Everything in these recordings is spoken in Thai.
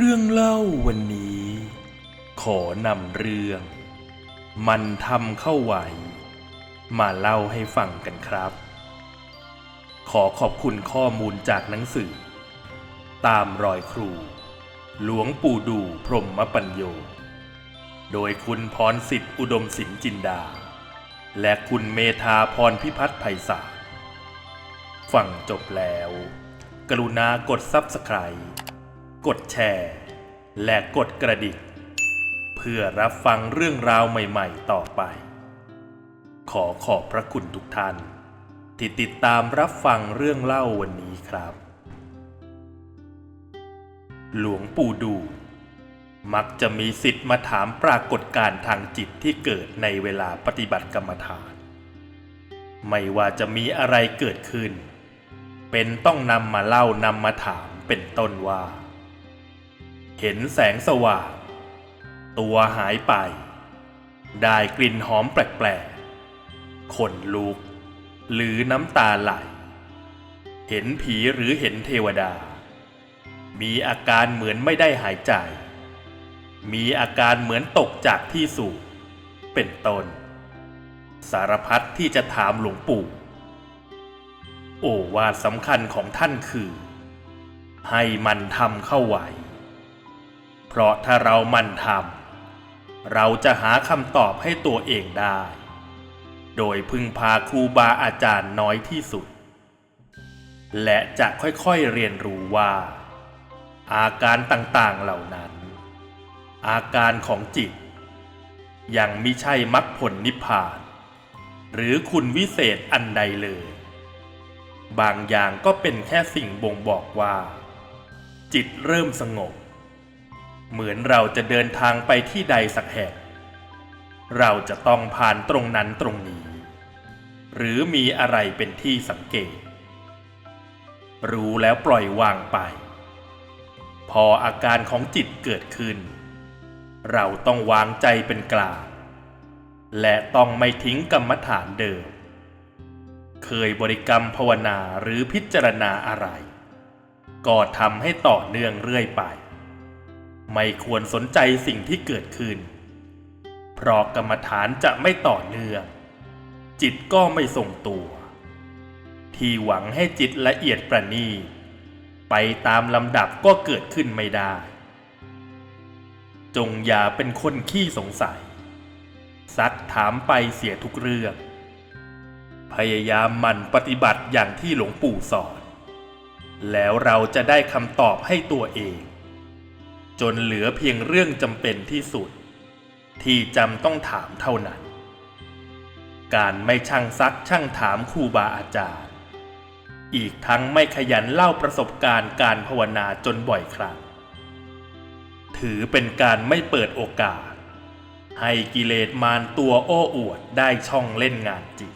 รื่องเล่าวันนี้ ขอนำเรื่อง มันทำเข้าไหว มาเล่าให้ฟังกันครับ ขอขอบคุณข้อมูลจากหนังสือ ตามรอยครู หลวงปู่ดูพรหมปัญโย โดยคุณพรสิทธิ์อุดมสินจินดา และคุณเมธาพรพิพัฒน์ไพศาลฟังจบแล้ว กรุณากดซับสไคร b ์ กดแชร์ และกดกระดิ่งเพื่อรับฟังเรื่องราวใหม่ๆต่อไป ขอขอบพระคุณทุกท่าน ที่ติดตามรับฟังเรื่องเล่าวันนี้ครับ หลวงปู่ดู มักจะมีสิทธิ์มาถามปรากฏการทางจิตที่เกิดในเวลาปฏิบัติกรรมฐาน ไม่ว่าจะมีอะไรเกิดขึ้น เป็นต้องนำมาเล่านำมาถามเป็นต้นว่า เห็นแสงสว่าง ตัวหายไป ได้กลิ่นหอมแปลกๆขนลุก หรือน้ำตาไหล เห็นผีหรือเห็นเทวดา มีอาการเหมือนไม่ได้หายใจ มีอาการเหมือนตกจากที่สูง เป็นต้น สารพัดที่จะถามหลวงปู่โอวาทสำคัญของท่านคือ ให้มันทำเข้าไหว เพราะถ้าเรามันทำเราจะหาคำตอบให้ตัวเองได้ โดยพึ่งพาครูบาอาจารย์น้อยที่สุด และจะค่อยๆเรียนรู้ว่า อาการต่างๆเหล่านั้น อาการของจิต ยังมิใช่มรรคผลนิพพาน หรือคุณวิเศษอันใดเลย บางอย่างก็เป็นแค่สิ่งบ่งบอกว่า จิตเริ่มสงบ เหมือนเราจะเดินทางไปที่ใดสักแห่ง เราจะต้องผ่านตรงนั้นตรงนี้ หรือมีอะไรเป็นที่สังเกต รู้แล้วปล่อยวางไป พออาการของจิตเกิดขึ้น เราต้องวางใจเป็นกลางและต้องไม่ทิ้งกรรมฐานเดิม เคยบริกรรมภาวนาหรือพิจารณาอะไร ก็ทำให้ต่อเนื่องเรื่อยไป ไม่ควรสนใจสิ่งที่เกิดขึ้น เพราะกรรมฐานจะไม่ต่อเนื่อง จิตก็ไม่ทรงตัว ที่หวังให้จิตละเอียดประณีตไปตามลำดับก็เกิดขึ้นไม่ได้ จงอย่าเป็นคนขี้สงสัย ซักถามไปเสียทุกเรื่อง พยายามหมั่นปฏิบัติอย่างที่หลวงปู่สอน แล้วเราจะได้คำตอบให้ตัวเอง จนเหลือเพียงเรื่องจำเป็นที่สุด ที่จำต้องถามเท่านั้น การไม่ช่างซักช่างถามครูบาอาจารย์ อีกทั้งไม่ขยันเล่าประสบการณ์การภาวนาจนบ่อยครั้ง ถือเป็นการไม่เปิดโอกาส ให้กิเลสมารตัวโอ้อวดได้ช่องเล่นงานจิต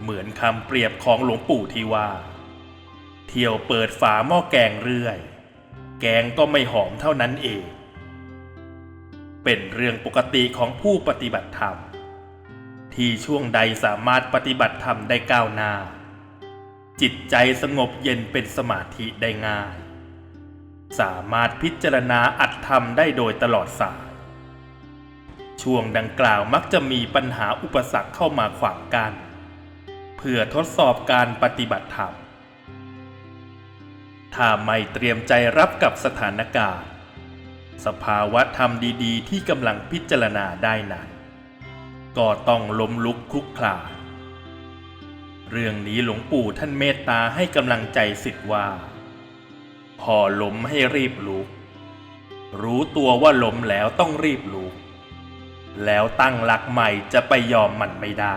เหมือนคำเปรียบของหลวงปู่ที่ว่า เที่ยวเปิดฝาหม้อแกงเรื่อย แกงก็ไม่หอมเท่านั้นเอง เป็นเรื่องปกติของผู้ปฏิบัติธรรม ที่ช่วงใดสามารถปฏิบัติธรรมได้ก้าวหน้า จิตใจสงบเย็นเป็นสมาธิได้ง่าย สามารถพิจารณาอัตธรรมได้โดยตลอดสายช่วงดังกล่าวมักจะมีปัญหาอุปสรรคเข้ามาขวางกัน้นเพื่อทดสอบการปฏิบัติธรรม ถ้าไม่เตรียมใจรับกับสถานการณ์ สภาวะธรรมดีๆ ที่กำลังพิจารณาได้นั้น ก็ต้องล้มลุกคลุกคลานเรื่องนี้หลวงปู่ท่านเมตตาให้กำลังใจสิทธิ์ว่า พอล้มให้รีบลุก รู้ตัวว่าล้มแล้วต้องรีบลุก แล้วตั้งหลักใหม่จะไปยอมมันไม่ได้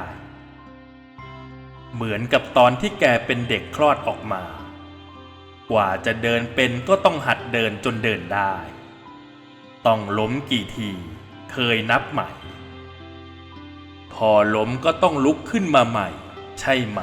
เหมือนกับตอนที่แกเป็นเด็กคลอดออกมา กว่าจะเดินเป็นก็ต้องหัดเดินจนเดินได้ ต้องล้มกี่ทีเคยนับใหม่พอล้มก็ต้องลุกขึ้นมาใหม่ ใช่ไหม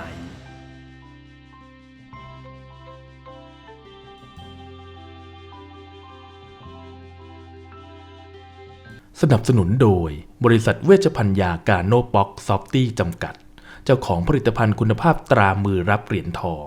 สนับสนุนโดยบริษัทเวชภัญญาการโนบ็อกซอฟตี้จำกัด เจ้าของผลิตภัณฑ์คุณภาพตรามือรับเหรียญทอง